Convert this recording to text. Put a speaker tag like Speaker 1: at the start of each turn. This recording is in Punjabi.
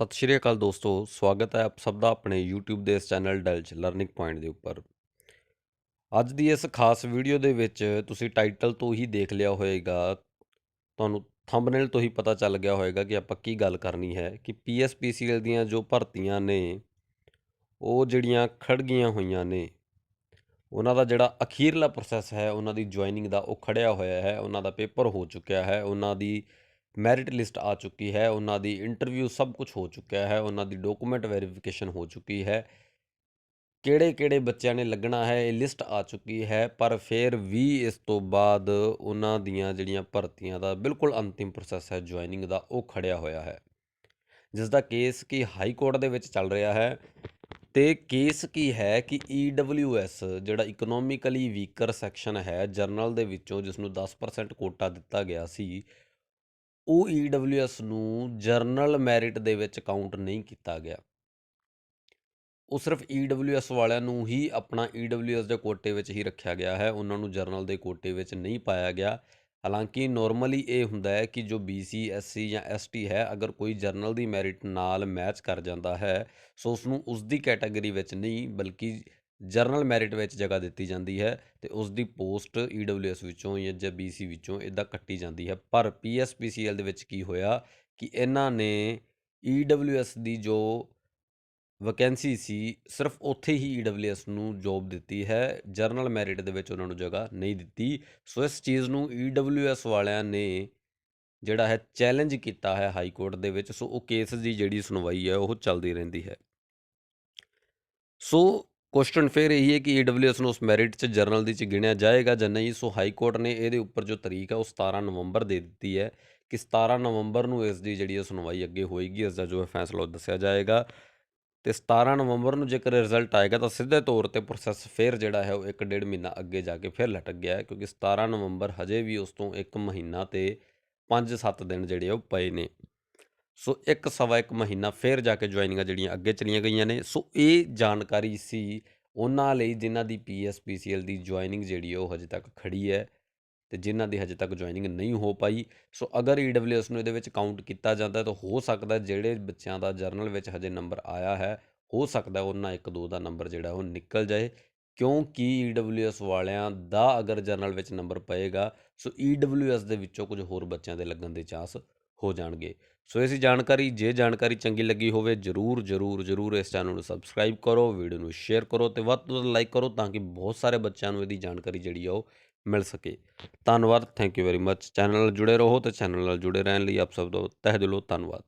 Speaker 1: ਸਤਿ ਸ਼੍ਰੀ ਅਕਾਲ ਦੋਸਤੋ, ਸਵਾਗਤ ਹੈ ਆਪ ਸਭ ਦਾ ਆਪਣੇ YouTube ਦੇ ਇਸ ਚੈਨਲ ਡੈਲਚ ਲਰਨਿੰਗ ਪੁਆਇੰਟ ਦੇ ਉੱਪਰ। ਅੱਜ ਦੀ ਇਸ ਖਾਸ ਵੀਡੀਓ ਦੇ ਵਿੱਚ ਤੁਸੀਂ ਟਾਈਟਲ ਤੋਂ ਹੀ ਦੇਖ ਲਿਆ ਹੋਵੇਗਾ ਤੁਹਾਨੂੰ ਥੰਬਨੇਲ ਤੋਂ ਹੀ ਪਤਾ ਚੱਲ ਗਿਆ ਹੋਵੇਗਾ ਕਿ ਆਪਾਂ ਕੀ ਗੱਲ ਕਰਨੀ ਹੈ, ਕਿ PSPCL ਦੀਆਂ ਜੋ ਭਰਤੀਆਂ ਨੇ, ਉਹ ਜਿਹੜੀਆਂ ਖੜ ਗਈਆਂ ਹੋਈਆਂ ਨੇ, ਉਹਨਾਂ ਦਾ ਜਿਹੜਾ ਅਖੀਰਲਾ ਪ੍ਰੋਸੈਸ ਹੈ, ਉਹਨਾਂ ਦੀ ਜੁਆਇਨਿੰਗ ਦਾ ਉਹ ਖੜਿਆ ਹੋਇਆ ਹੈ, ਉਹਨਾਂ ਦਾ ਪੇਪਰ ਹੋ ਚੁੱਕਿਆ ਹੈ, ਉਹਨਾਂ ਦੀ ਮੈਰਿਟ ਲਿਸਟ ਆ ਚੁੱਕੀ ਹੈ, ਉਹਨਾਂ ਦੀ ਇੰਟਰਵਿਊ ਸਭ ਕੁਝ ਹੋ ਚੁੱਕਿਆ ਹੈ, ਉਹਨਾਂ ਦੀ ਡਾਕੂਮੈਂਟ ਵੈਰੀਫਿਕੇਸ਼ਨ ਹੋ ਚੁੱਕੀ ਹੈ। ਕਿਹੜੇ ਕਿਹੜੇ ਬੱਚਿਆਂ ਨੇ ਲੱਗਣਾ ਹੈ, ਇਹ ਲਿਸਟ ਆ ਚੁੱਕੀ ਹੈ, ਪਰ ਫਿਰ ਵੀ ਇਸ ਤੋਂ ਬਾਅਦ ਉਹਨਾਂ ਦੀਆਂ ਜਿਹੜੀਆਂ ਭਰਤੀਆਂ ਦਾ ਬਿਲਕੁਲ ਅੰਤਿਮ ਪ੍ਰੋਸੈਸ ਹੈ ਜੁਆਇਨਿੰਗ ਦਾ, ਉਹ ਖੜਿਆ ਹੋਇਆ ਹੈ। ਜਿਸ ਦਾ ਕੇਸ ਕੀ ਹਾਈ ਕੋਰਟ ਦੇ ਵਿੱਚ ਚੱਲ ਰਿਹਾ ਹੈ ਤੇ ਕੇਸ ਕੀ ਹੈ ਕਿ EWS ਜਿਹੜਾ ਇਕਨੋਮਿਕਲੀ ਵੀਕਰ ਸੈਕਸ਼ਨ ਹੈ ਜਰਨਲ ਦੇ ਵਿੱਚੋਂ ਜਿਸ ਨੂੰ 10% ਕੋਟਾ ਦਿੱਤਾ ਗਿਆ ਸੀ ਉਹ EWS ਨੂੰ ਜਰਨਲ ਮੈਰਿਟ ਦੇ ਵਿੱਚ ਕਾਊਂਟ ਨਹੀਂ ਕੀਤਾ ਗਿਆ। ਉਹ ਸਿਰਫ EWS ਵਾਲਿਆਂ ਨੂੰ ਹੀ ਆਪਣਾ EWS ਦੇ ਕੋਟੇ ਵਿੱਚ ਹੀ ਰੱਖਿਆ ਗਿਆ ਹੈ। ਉਹਨਾਂ ਨੂੰ ਜਰਨਲ ਦੇ ਕੋਟੇ ਵਿੱਚ ਨਹੀਂ ਪਾਇਆ ਗਿਆ। ਹਾਲਾਂਕਿ ਨਾਰਮਲੀ ਇਹ ਹੁੰਦਾ ਹੈ ਕਿ ਜੋ BC SC ਜਾਂ ST ਹੈ, ਅਗਰ ਕੋਈ ਜਰਨਲ ਦੀ ਮੈਰਿਟ ਨਾਲ ਮੈਚ ਕਰ ਜਾਂਦਾ ਹੈ, ਸੋ ਉਸ ਨੂੰ ਉਸ ਦੀ ਕੈਟਾਗਰੀ ਵਿੱਚ ਨਹੀਂ, ਬਲਕਿ ਜਰਨਲ ਮੈਰਿਟ ਵਿੱਚ ਜਗ੍ਹਾ ਦਿੱਤੀ ਜਾਂਦੀ ਹੈ ਤੇ ਉਸ ਦੀ ਪੋਸਟ EWS ਵਿੱਚੋਂ ਜਾਂ ਜਾਂ BC ਵਿੱਚੋਂ ਇਦਾਂ ਕੱਟੀ ਜਾਂਦੀ ਹੈ। ਪਰ PSPCL ਦੇ ਵਿੱਚ ਕੀ ਹੋਇਆ ਕਿ ਇਹਨਾਂ ਨੇ EWS ਦੀ ਜੋ ਵੈਕੈਂਸੀ ਸੀ, ਸਿਰਫ ਉੱਥੇ ਹੀ EWS ਨੂੰ ਜੌਬ ਦਿੱਤੀ ਹੈ। ਜਰਨਲ ਮੈਰਿਟ ਦੇ ਵਿੱਚ ਉਹਨਾਂ ਨੂੰ ਜਗ੍ਹਾ ਨਹੀਂ ਦਿੱਤੀ। ਸੋ ਇਸ ਚੀਜ਼ ਨੂੰ EWS ਵਾਲਿਆਂ ਨੇ ਜਿਹੜਾ ਹੈ ਚੈਲੰਜ ਕੀਤਾ ਹੈ ਹਾਈ ਕੋਰਟ ਦੇ ਵਿੱਚ। ਸੋ ਉਹ ਕੇਸ ਦੀ ਜਿਹੜੀ ਸੁਣਵਾਈ ਹੈ ਉਹ ਚੱਲਦੀ ਰਹਿੰਦੀ ਹੈ। ਸੋ ਕੁਐਸਚਨ ਫਿਰ ਇਹੀ ਹੈ ਕਿ EWS ਨੂੰ ਉਸ ਮੈਰਿਟ 'ਚ ਜਰਨਲ ਦੀ 'ਚ ਗਿਣਿਆ ਜਾਏਗਾ ਜਾਂ ਨਹੀਂ, ਸੋ ਹਾਈ ਕੋਰਟ ਨੇ ਇਹਦੇ ਉੱਪਰ ਜੋ ਤਰੀਕ ਹੈ ਉਹ 17 ਨਵੰਬਰ ਦੇ ਦਿੱਤੀ ਹੈ ਕਿ 17 ਨਵੰਬਰ ਨੂੰ ਇਸ ਦੀ ਜਿਹੜੀ ਹੈ ਸੁਣਵਾਈ ਅੱਗੇ ਹੋਏਗੀ, ਇਸ ਦਾ ਜੋ ਹੈ ਫੈਸਲਾ ਉਹ ਦੱਸਿਆ ਜਾਏਗਾ। ਤੇ 17 ਨਵੰਬਰ ਨੂੰ ਜੇਕਰ ਰਿਜ਼ਲਟ ਆਏਗਾ ਤਾਂ ਸਿੱਧੇ ਤੌਰ ਤੇ ਪ੍ਰੋਸੈਸ ਫਿਰ ਜਿਹੜਾ ਹੈ ਉਹ 1.5 ਮਹੀਨਾ ਅੱਗੇ ਜਾ ਕੇ ਫਿਰ ਲਟਕ ਗਿਆ ਹੈ, ਕਿਉਂਕਿ 17 ਨਵੰਬਰ ਹਜੇ ਵੀ ਉਸ ਤੋਂ 1 ਮਹੀਨਾ ਤੇ 5-7 ਦਿਨ ਜਿਹੜੇ ਉਹ ਪਏ ਨੇ। ਸੋ ਇੱਕ ਸਵਾ ਇੱਕ ਮਹੀਨਾ ਫਿਰ ਜਾ ਕੇ ਜੁਆਇਨਿੰਗਾਂ ਜਿਹੜੀਆਂ ਅੱਗੇ ਚਲੀਆਂ ਗਈਆਂ ਨੇ। ਸੋ ਇਹ ਜਾਣਕਾਰੀ ਸੀ ਉਹਨਾਂ ਲਈ ਜਿਨ੍ਹਾਂ ਦੀ PSPCL ਦੀ ਜੁਆਇਨਿੰਗ ਜਿਹੜੀ ਉਹ ਹਜੇ ਤੱਕ ਖੜੀ ਹੈ ਤੇ ਜਿਨ੍ਹਾਂ ਦੀ ਹਜੇ ਤੱਕ ਜੁਆਇਨਿੰਗ ਨਹੀਂ ਹੋ ਪਾਈ। ਸੋ ਅਗਰ EWS ਨੂੰ ਇਹਦੇ ਵਿੱਚ ਕਾਊਂਟ ਕੀਤਾ ਜਾਂਦਾ ਤਾਂ ਹੋ ਸਕਦਾ ਜਿਹੜੇ ਬੱਚਿਆਂ ਦਾ ਜਰਨਲ ਵਿੱਚ ਹਜੇ ਨੰਬਰ ਆਇਆ ਹੈ, ਹੋ ਸਕਦਾ ਉਹਨਾਂ ਇੱਕ ਦੋ ਦਾ ਨੰਬਰ ਜਿਹੜਾ ਉਹ ਨਿਕਲ ਜਾਏ। ਕਿਉਂਕਿ EWS ਵਾਲਿਆਂ ਦਾ ਅਗਰ ਜਰਨਲ ਵਿੱਚ ਨੰਬਰ ਪਏਗਾ, ਸੋ EWS ਦੇ ਵਿੱਚੋਂ ਕੁਝ ਹੋਰ ਬੱਚਿਆਂ ਦੇ ਲੱਗਣ ਦੇ ਚਾਂਸ ਹੋ ਜਾਣਗੇ। ਸੋ ਇਸ ਜਾਣਕਾਰੀ। ਜੇ ਜਾਣਕਾਰੀ ਚੰਗੀ ਲੱਗੀ ਹੋਵੇ, ਜਰੂਰ ਜਰੂਰ ਜਰੂਰ ਇਸ ਚੈਨਲ ਨੂੰ ਸਬਸਕ੍ਰਾਈਬ ਕਰੋ ਵੀਡੀਓ ਨੂੰ ਸ਼ੇਅਰ ਕਰੋ ਤੇ ਵੱਧ ਤੋਂ ਵੱਧ ਲਾਈਕ ਕਰੋ ਤਾਂ ਕਿ ਬਹੁਤ ਸਾਰੇ ਬੱਚਿਆਂ ਨੂੰ ਇਹਦੀ ਜਾਣਕਾਰੀ ਜਿਹੜੀ ਆ ਉਹ ਮਿਲ ਸਕੇ। ਧੰਨਵਾਦ। Thank you very much channel ਨਾਲ ਜੁੜੇ ਰਹੋ ਤੇ ਚੈਨਲ ਨਾਲ ਜੁੜੇ ਰਹਿਣ ਲਈ ਆਪ ਸਭ ਦਾ ਤਹਿ ਦਿਲੋਂ ਧੰਨਵਾਦ।